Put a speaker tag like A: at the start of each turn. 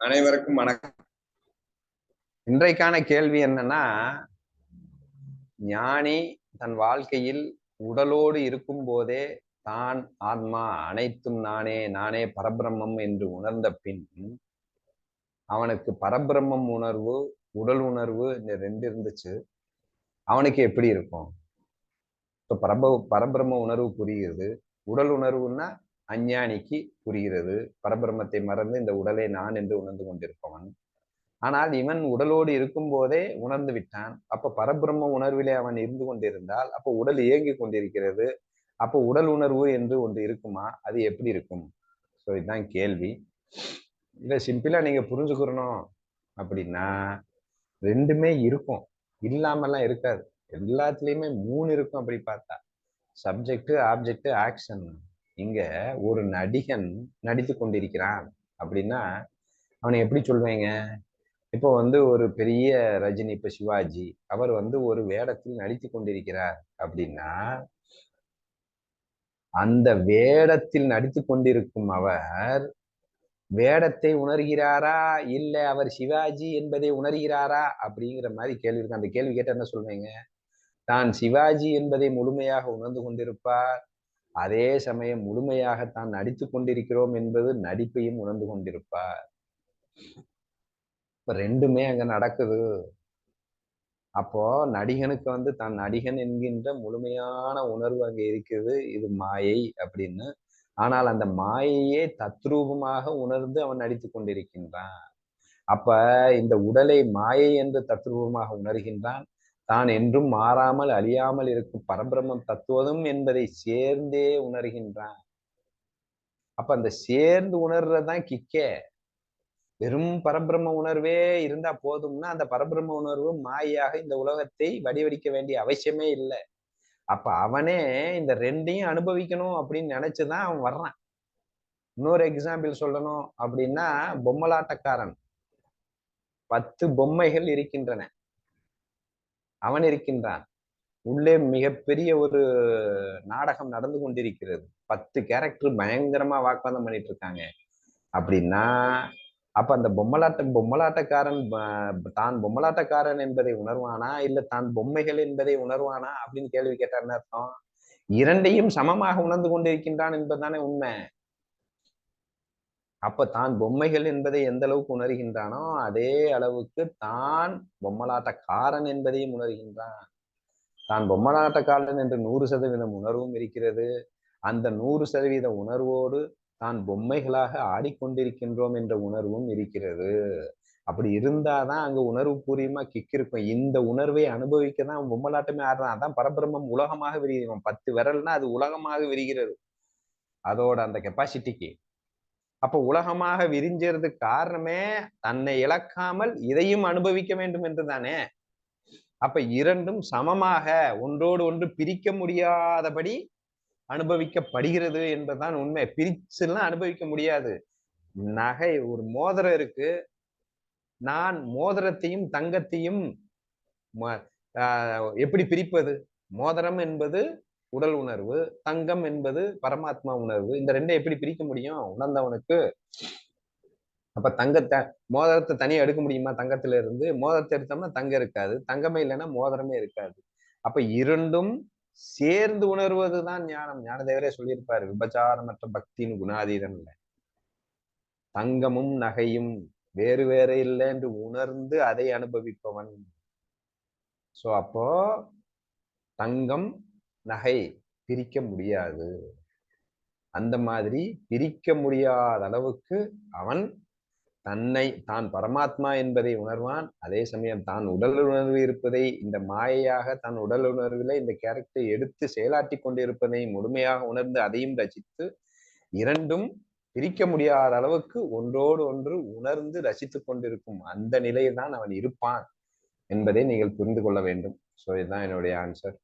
A: அனைவருக்கும் வணக்கம். இன்றைக்கான கேள்வி என்னன்னா ஞானி தன் வாழ்க்கையில் உடலோடு இருக்கும் போதே தான் ஆத்மா அனைத்தும் நானே நானே பரபிரம்மம் என்று உணர்ந்த பின் அவனுக்கு பரபிரம்மம் உணர்வு உடல் உணர்வு இந்த ரெண்டு இருந்துச்சு. அவனுக்கு எப்படி இருக்கும்? இப்ப பரப பரபிரம்ம உணர்வு புரிகிறது உடல் உணர்வுன்னா அஞ்ஞானிக்கு புரிகிறது. பரபிரமத்தை மறந்து இந்த உடலை நான் என்று உணர்ந்து கொண்டிருப்பவன். ஆனால் இவன் உடலோடு இருக்கும் போதே உணர்ந்து விட்டான். அப்ப பரபிரம்ம உணர்விலே அவன் இருந்து கொண்டிருந்தால் அப்போ உடல் இயங்கி கொண்டிருக்கிறது. அப்போ உடல் உணர்வு என்று ஒன்று இருக்குமா? அது எப்படி இருக்கும்? ஸோ இதுதான் கேள்வி. இதை சிம்பிளா நீங்க புரிஞ்சுக்கிறணும் அப்படின்னா ரெண்டுமே இருக்கும். இல்லாமலாம் இருக்காது. எல்லாத்துலேயுமே மூணு இருக்கும் அப்படி பார்த்தா. சப்ஜெக்ட் ஆப்ஜெக்ட் ஆக்ஷன் இங்க ஒரு நடிகன் நடித்து கொண்டிருக்கிறான் அப்படின்னா அவனை எப்படி சொல்வீங்க? இப்போ வந்து ஒரு பெரிய ரஜினி இப்ப சிவாஜி அவர் வந்து ஒரு வேடத்தில் நடித்து கொண்டிருக்கிறார் அப்படின்னா அந்த வேடத்தில் நடித்து கொண்டிருக்கும் அவர் வேடத்தை உணர்கிறாரா? இல்ல அவர் சிவாஜி என்பதை உணர்கிறாரா? அப்படிங்கிற மாதிரி கேள்வி இருக்கு. அந்த கேள்வி கேட்ட என்ன சொல்வீங்க? தான் சிவாஜி என்பதை முழுமையாக உணர்ந்து கொண்டிருப்பார் அதே சமயம் முழுமையாக தான் நடித்து கொண்டிருக்கிறோம் என்பது நடிப்பையும் உணர்ந்து கொண்டிருப்பார். இப்ப ரெண்டுமே அங்க நடக்குது. அப்போ நடிகனுக்கு வந்து தான் நடிகன் என்கின்ற முழுமையான உணர்வு அங்க இருக்குது. இது மாயை அப்படின்னு. ஆனால் அந்த மாயையே தத்ரூபமாக உணர்ந்து அவன் நடித்து கொண்டிருக்கின்றான். அப்ப இந்த உடலை மாயை என்று தத்ரூபமாக உணர்கின்றான். தான் என்றும் மாறாமல் அழியாமல் இருக்கும் பரபிரம்மம் தத்துவதும் என்பதை சேர்ந்தே உணர்கின்றான். அப்ப அந்த சேர்ந்து உணர்றதுதான் கிக்கே. வெறும் பரபிரம்ம உணர்வே இருந்தா போதும்னா அந்த பரபிரம்ம உணர்வு மாயாக இந்த உலகத்தை வடிவடிக்க வேண்டிய அவசியமே இல்லை. அப்ப அவனே இந்த ரெண்டையும் அனுபவிக்கணும் அப்படின்னு நினைச்சுதான் அவன் வர்றான். இன்னொரு எக்ஸாம்பிள் சொல்லணும் அப்படின்னா பொம்மலாட்டக்காரன். பத்து பொம்மைகள் இருக்கின்றன. அவன் இருக்கின்றான். உள்ளே மிகப்பெரிய ஒரு நாடகம் நடந்து கொண்டிருக்கிறது. பத்து கேரக்டர் பயங்கரமா வாக்குவாதம் பண்ணிட்டு இருக்காங்க. அப்படின்னா அப்ப அந்த பொம்மலாட்ட பொம்மலாட்டக்காரன் தான் பொம்மலாட்டக்காரன் என்பதை உணர்வானா? இல்ல தான் பொம்மைகள் என்பதை உணர்வானா? அப்படின்னு கேள்வி கேட்டார் அர்த்தம்? இரண்டையும் சமமாக உணர்ந்து கொண்டிருக்கின்றான் என்பதுதானே உண்மை. அப்ப தான் பொம்மைகள் என்பதை எந்த அளவுக்கு உணர்கின்றானோ அதே அளவுக்கு தான் பொம்மலாட்டக்காரன் என்பதையும் உணர்கின்றான். தான் பொம்மலாட்டக்காரன் என்று நூறு சதவீதம் உணர்வும் இருக்கிறது. அந்த நூறு சதவீத உணர்வோடு தான் பொம்மைகளாக ஆடிக்கொண்டிருக்கின்றோம் என்ற உணர்வும் இருக்கிறது. அப்படி இருந்தாதான் அங்க உணர்வு பூர்வமா கிக் இருக்கும். இந்த உணர்வை அனுபவிக்க தான் பொம்மலாட்டமே ஆடுறான். அதான் பரபிரம்மம் உலகமாக விரிகிறோம் பத்து விரல்னா அது உலகமாக விரிகிறது. அதோட அந்த கெப்பாசிட்டிக்கு அப்ப உலகமாக விரிஞ்சது காரணமே தன்னை இழக்காமல் இதையும் அனுபவிக்க வேண்டும் என்று தானே அப்ப இரண்டும் சமமாக ஒன்றோடு ஒன்று பிரிக்க முடியாதபடி அனுபவிக்கப்படுகிறது என்பதுதான் உண்மை. பிரிச்சுலாம் அனுபவிக்க முடியாது. நகை ஒரு மோதிரம் இருக்கு. நான் மோதிரத்தையும் தங்கத்தையும் எப்படி பிரிப்பது? மோதிரம் என்பது உடல் உணர்வு தங்கம் என்பது பரமாத்மா உணர்வு. இந்த ரெண்டை எப்படி பிரிக்க முடியும்? உணர்ந்தவனுக்கு அப்ப தங்கத்தை மோதிரத்தை தனியா எடுக்க முடியுமா? தங்கத்துல இருந்து மோதிரத்தை எடுத்தோம்னா தங்கம் இருக்காது. தங்கமே இல்லைன்னா மோதிரமே இருக்காது. அப்ப இரண்டும் சேர்ந்து உணர்வதுதான் ஞானம். ஞானதேவரே சொல்லியிருப்பாரு விபச்சாரமற்ற பக்தின்னு குணாதீதம் இல்லை தங்கமும் நகையும் வேறு வேற இல்லை என்று உணர்ந்து அதை அனுபவிப்பவன். சோ அப்போ தங்கம் நகை பிரிக்க முடியாது. அந்த மாதிரி பிரிக்க முடியாத அளவுக்கு அவன் தன்னை தான் பரமாத்மா என்பதை உணர்வான். அதே சமயம் தான் உடல் உணர்வு இருப்பதை இந்த மாயையாக தன் உடல் உணர்வில் இந்த கேரக்டரை எடுத்து செயலாற்றி கொண்டிருப்பதை முழுமையாக உணர்ந்து அதையும் ரசித்து இரண்டும் பிரிக்க முடியாத அளவுக்கு ஒன்றோடு ஒன்று உணர்ந்து ரசித்து கொண்டிருக்கும் அந்த நிலையில் தான் அவன் இருப்பான் என்பதை நீங்கள் புரிந்து கொள்ள வேண்டும். ஸோ இதுதான் என்னுடைய ஆன்சர்